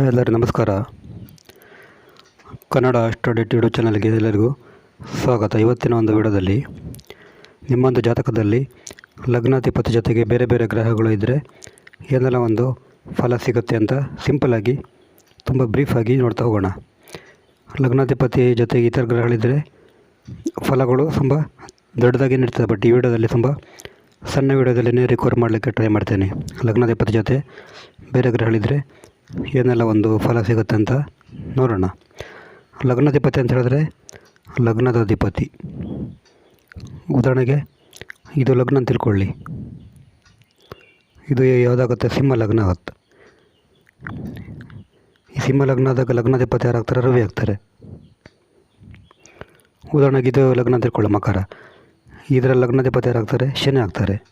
ಎಲ್ಲರಿಗೂ ನಮಸ್ಕಾರ. Kannada study YouTube ಚಾನಲ್ಗೆ ಎಲ್ಲರಿಗೂ ಸ್ವಾಗತ. ಇವತ್ತಿನ ಒಂದು ವಿಡಿಯೋದಲ್ಲಿ ನಿಮ್ಮೊಂದು ಜಾತಕದಲ್ಲಿ ಲಗ್ನಾಧಿಪತಿ ಜೊತೆಗೆ ಬೇರೆ ಬೇರೆ ಗ್ರಹಗಳು ಇದ್ದರೆ ಏನೆಲ್ಲ ಒಂದು ಫಲ ಸಿಗುತ್ತೆ ಅಂತ ಸಿಂಪಲಾಗಿ ತುಂಬ ಬ್ರೀಫಾಗಿ ನೋಡ್ತಾ ಹೋಗೋಣ. ಲಗ್ನಾಧಿಪತಿ ಜೊತೆಗೆ ಇತರ ಗ್ರಹಗಳಿದ್ದರೆ ಫಲಗಳು ತುಂಬ ದೊಡ್ಡದಾಗಿ ನೀಡ್ತದೆ, ಬಟ್ ಈ ವಿಡಿಯೋದಲ್ಲಿ ತುಂಬ ಸಣ್ಣ ವಿಡಿಯೋದಲ್ಲೇ ರಿಕವರ್ ಮಾಡಲಿಕ್ಕೆ ಟ್ರೈ ಮಾಡ್ತೇನೆ. ಲಗ್ನಾಧಿಪತಿ ಜೊತೆ ಬೇರೆ ಗ್ರಹಗಳಿದ್ದರೆ ಏನೆಲ್ಲ ಒಂದು ಫಲ ಸಿಗುತ್ತೆ ಅಂತ ನೋಡೋಣ. ಲಗ್ನಾಧಿಪತಿ ಅಂತ ಹೇಳಿದ್ರೆ ಲಗ್ನದ ಅಧಿಪತಿ. ಉದಾಹರಣೆಗೆ ಇದು ಲಗ್ನ ಅಂತ ತಿಳ್ಕೊಳ್ಳಿ. ಇದು ಯಾವುದಾಗುತ್ತೆ? ಸಿಂಹ ಲಗ್ನ ಆಗುತ್ತೆ. ಈ ಸಿಂಹ ಲಗ್ನ ಆದಾಗ ಲಗ್ನಾಧಿಪತಿ ಯಾರಾಗ್ತಾರೆ? ರವಿ ಆಗ್ತಾರೆ. ಉದಾಹರಣೆಗೆ ಇದು ಲಗ್ನ ಅಂತ ತಿಳ್ಕೊಳ್ಳಿ ಮಕರ. ಇದರ ಲಗ್ನಾಧಿಪತಿ ಯಾರಾಗ್ತಾರೆ? ಶನಿ ಆಗ್ತಾರೆ.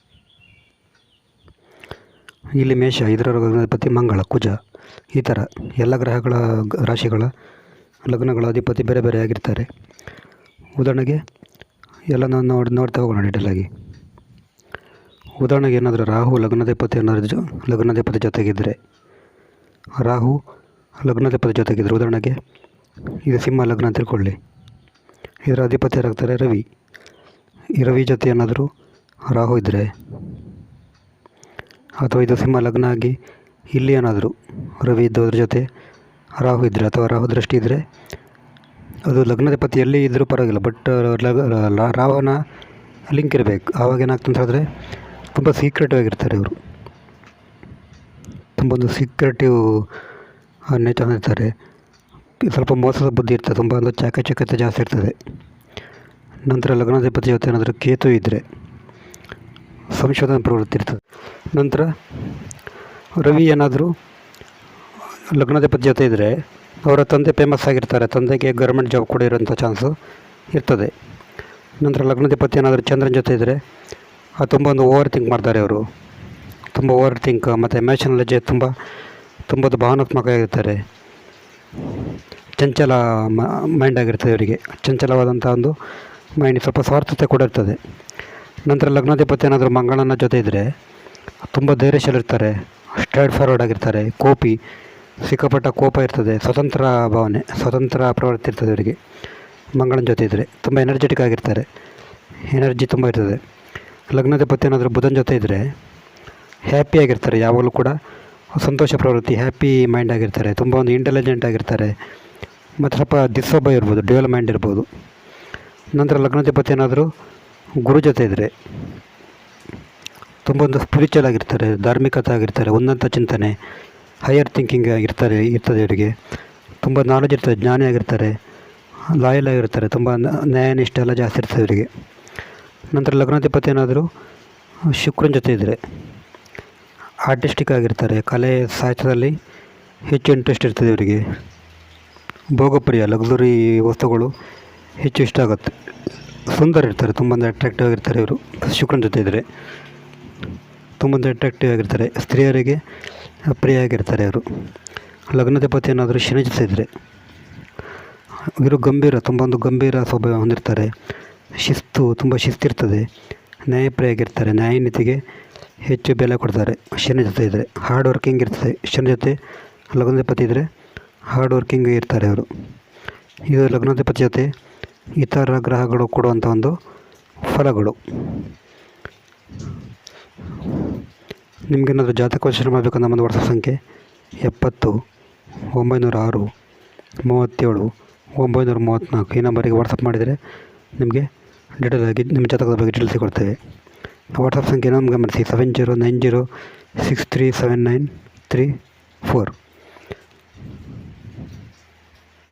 ಇಲ್ಲಿ ಮೇಷ ಇದರ ಲಗ್ನಾಧಿಪತಿ ಮಂಗಳ, ಕುಜ. ಈ ಥರ ಎಲ್ಲ ಗ್ರಹಗಳ ರಾಶಿಗಳ ಲಗ್ನಗಳ ಅಧಿಪತಿ ಬೇರೆ ಬೇರೆ ಆಗಿರ್ತಾರೆ. ಉದಾಹರಣೆಗೆ ಎಲ್ಲ ನಾನು ನೋಡಿ, ನೋಡ್ತಾ ಹೋಗೋಣ ಡೀಟೇಲಾಗಿ. ಉದಾಹರಣೆಗೆ ಏನಾದರೂ ರಾಹು ಲಗ್ನಾಧಿಪತಿ ಏನಾದರೂ ಜೊ, ಲಗ್ನಾಧಿಪತಿ ಜೊತೆಗಿದ್ದರೆ ರಾಹು ಲಗ್ನಾಧಿಪತಿ ಜೊತೆಗಿದ್ದರೆ ಉದಾಹರಣೆಗೆ ಇದು ಸಿಂಹ ಲಗ್ನ ತಿಳ್ಕೊಳ್ಳಿ. ಇದರ ಅಧಿಪತಿ ಯಾರಾಗ್ತಾರೆ? ರವಿ. ಈ ರವಿ ಜೊತೆ ಏನಾದರೂ ರಾಹು ಇದ್ದರೆ ಅಥವಾ ಇದು ಸಿಂಹ ಲಗ್ನ ಆಗಿ ಇಲ್ಲಿ ಏನಾದರೂ ರವಿ ಇದ್ದೋದ್ರ ಜೊತೆ ರಾಹು ಇದ್ದರೆ ಅಥವಾ ರಾಹು ದೃಷ್ಟಿ ಇದ್ದರೆ ಅದು ಲಗ್ನಾಧಿಪತಿ ಎಲ್ಲಿ ಇದ್ದರೂ ಪರವಾಗಿಲ್ಲ ಬಟ್ ಲಗ್ ರಾಹುನ ಲಿಂಕ್ ಇರಬೇಕು. ಆವಾಗ ಏನಾಗ್ತದೆ ಅಂತ ಹೇಳಿದ್ರೆ, ತುಂಬ ಸೀಕ್ರೆಟಿವ್ ಆಗಿರ್ತಾರೆ ಇವರು. ತುಂಬ ಒಂದು ಸೀಕ್ರೆಟಿವ್ ನೇಚರ್ ಇರ್ತಾರೆ. ಸ್ವಲ್ಪ ಮೋಸದ ಬುದ್ಧಿ ಇರ್ತದೆ, ತುಂಬ ಒಂದು ಚಾಕಚಕ್ಯತೆ ಜಾಸ್ತಿ ಇರ್ತದೆ. ನಂತರ ಲಗ್ನಾಧಿಪತಿ ಜೊತೆ ಏನಾದರೂ ಕೇತು ಇದ್ದರೆ ಸಂಶೋಧನಾ ಪ್ರವೃತ್ತಿ ಇರ್ತದೆ. ನಂತರ ರವಿ ಏನಾದರೂ ಲಗ್ನಾಧಿಪತಿ ಜೊತೆ ಇದ್ದರೆ ಅವರ ತಂದೆ ಫೇಮಸ್ ಆಗಿರ್ತಾರೆ, ತಂದೆಗೆ ಗೌರ್ಮೆಂಟ್ ಜಾಬ್ ಕೂಡ ಇರೋಂಥ ಚಾನ್ಸು ಇರ್ತದೆ. ನಂತರ ಲಗ್ನಾಧಿಪತಿ ಏನಾದರೂ ಚಂದ್ರನ ಜೊತೆ ಇದ್ದರೆ ಅದು ತುಂಬ ಒಂದು ಓವರ್ ಥಿಂಕ್ ಮಾಡ್ತಾರೆ ಅವರು. ತುಂಬ ಓವರ್ ಥಿಂಕ್ ಮತ್ತು ಎಮೋಷನಲಜಿ ತುಂಬ ತುಂಬ ಒಂದು ಭಾವನಾತ್ಮಕ ಆಗಿರ್ತಾರೆ. ಚಂಚಲ ಮೈಂಡ್ ಆಗಿರ್ತದೆ ಅವರಿಗೆ. ಚಂಚಲವಾದಂಥ ಒಂದು ಮೈಂಡ್ ಸ್ವಲ್ಪ ಸ್ವಾರ್ಥತೆ ಕೂಡ ಇರ್ತದೆ. ನಂತರ ಲಗ್ನಾಧಿಪತಿ ಏನಾದರೂ ಮಂಗಳನ ಜೊತೆ ಇದ್ದರೆ ತುಂಬ ಧೈರ್ಯಶಾಲಿರ್ತಾರೆ ಸ್ಟ್ರೈಟ್ ಫಾರ್ವರ್ಡ್ ಆಗಿರ್ತಾರೆ. ಕೋಪಿ, ಸಿಕ್ಕಾಪಟ್ಟ ಕೋಪ ಇರ್ತದೆ. ಸ್ವತಂತ್ರ ಭಾವನೆ, ಸ್ವತಂತ್ರ ಪ್ರವೃತ್ತಿ ಇರ್ತದೆ ಅವರಿಗೆ. ಮಂಗಳನ ಜೊತೆ ಇದ್ದರೆ ತುಂಬ ಎನರ್ಜೆಟಿಕ್ ಆಗಿರ್ತಾರೆ. ಎನರ್ಜಿ ತುಂಬ ಇರ್ತದೆ. ಲಗ್ನಾಧಿಪತಿ ಏನಾದರೂ ಬುಧನ ಜೊತೆ ಇದ್ದರೆ ಹ್ಯಾಪಿ ಆಗಿರ್ತಾರೆ ಯಾವಾಗಲೂ ಕೂಡ. ಸಂತೋಷ ಪ್ರವೃತ್ತಿ ಹ್ಯಾಪಿ ಮೈಂಡ್ ಆಗಿರ್ತಾರೆ. ತುಂಬ ಒಂದು ಇಂಟೆಲಿಜೆಂಟ್ ಆಗಿರ್ತಾರೆ. ಮತ್ತು ಸ್ವಲ್ಪ ದಿಸ್ಸೊಬ್ಬ ಇರ್ಬೋದು ಡ್ಯುವಲ್ ಮೈಂಡ್ ಇರ್ಬೋದು. ನಂತರ ಲಗ್ನಾಧಿಪತಿ ಏನಾದರೂ ಗುರು ಜೊತೆ ಇದ್ದರೆ ತುಂಬ ಒಂದು ಸ್ಪಿರಿಚುವಲ್ ಆಗಿರ್ತಾರೆ, ಧಾರ್ಮಿಕತೆ ಆಗಿರ್ತಾರೆ ಉನ್ನತ ಚಿಂತನೆ ಹೈಯರ್ ಥಿಂಕಿಂಗ್ ಆಗಿರ್ತಾರೆ, ಇರ್ತದೆ ಇವರಿಗೆ ತುಂಬ ನಾಲೆಜ್ ಇರ್ತದೆ, ಜ್ಞಾನಿ ಆಗಿರ್ತಾರೆ, ಲಾಯಲ್ ಆಗಿರ್ತಾರೆ, ತುಂಬ ನ್ಯಾಯನಿಷ್ಠ ಎಲ್ಲ ಜಾಸ್ತಿ ಇರ್ತದೆ ಇವರಿಗೆ ನಂತರ ಲಗ್ನಾಧಿಪತಿ ಏನಾದರೂ, ಶುಕ್ರನ ಜೊತೆ ಇದ್ದರೆ ಆರ್ಟಿಸ್ಟಿಕ್ ಆಗಿರ್ತಾರೆ, ಕಲೆ ಸಾಹಿತ್ಯದಲ್ಲಿ ಹೆಚ್ಚು ಇಂಟ್ರೆಸ್ಟ್ ಇರ್ತದೆ ಇವರಿಗೆ ಭೋಗಪ್ರಿಯ ಲಗ್ಸುರಿ ವಸ್ತುಗಳು ಹೆಚ್ಚು ಇಷ್ಟ ಆಗುತ್ತೆ. ಸುಂದರ ಇರ್ತಾರೆ ತುಂಬ ಅಟ್ರಾಕ್ಟಿವ್ ಆಗಿರ್ತಾರೆ ಇವರು, ಶುಕ್ರನ ಜೊತೆ ಇದ್ದರೆ ತುಂಬ ಅಟ್ರಾಕ್ಟಿವ್ ಆಗಿರ್ತಾರೆ. ಸ್ತ್ರೀಯರಿಗೆ ಪ್ರಿಯ ಆಗಿರ್ತಾರೆ ಅವರು ಲಗ್ನಾಧಿಪತಿ ಏನಾದರೂ ಶನಿ ಜೊತೆ ಇದ್ದರೆ ಇವರು ಗಂಭೀರ, ತುಂಬ ಒಂದು ಗಂಭೀರ ಸ್ವಭಾವ ಹೊಂದಿರ್ತಾರೆ. ಶಿಸ್ತು, ತುಂಬ ಶಿಸ್ತಿರ್ತದೆ. ನ್ಯಾಯಪ್ರಿಯ ಆಗಿರ್ತಾರೆ ನ್ಯಾಯನೀತಿಗೆ ಹೆಚ್ಚು ಬೆಲೆ ಕೊಡ್ತಾರೆ. ಶನಿ ಜೊತೆ ಇದ್ದರೆ ಹಾರ್ಡ್ ವರ್ಕಿಂಗ್ ಇರ್ತದೆ. ಶನಿ ಜೊತೆ ಲಗ್ನಾಧಿಪತಿ ಇದ್ದರೆ ಹಾರ್ಡ್ ವರ್ಕಿಂಗ್ ಇರ್ತಾರೆ ಅವರು. ಇದು ಲಗ್ನಾಧಿಪತಿ ಜೊತೆ ಇತರ ಗ್ರಹಗಳು ಕೊಡುವಂಥ ಒಂದು ಫಲಗಳು. ನಿಮಗೇನಾದರೂ ಜಾತಕ ವಚನ ಮಾಡಬೇಕು ನಮ್ಮದು ವಾಟ್ಸಪ್ ಸಂಖ್ಯೆ, ಎಪ್ಪತ್ತು ಒಂಬೈನೂರ ಆರು ಮೂವತ್ತೇಳು ಒಂಬೈನೂರ ಮೂವತ್ತ್ನಾಲ್ಕು ಈ ನಂಬರಿಗೆ ವಾಟ್ಸಪ್ ಮಾಡಿದರೆ ನಿಮಗೆ ಡೀಟೇಲ್ ಆಗಿ ನಿಮ್ಮ ಜಾತಕದ ಬಗ್ಗೆ ಡೀಟೇಲ್ಸ್ ಕೊಡ್ತೇವೆ ವಾಟ್ಸಪ್ ಸಂಖ್ಯೆ ನಮ್ಗೆ ಗಮನಿಸಿ seven zero nine zero six three seven nine three four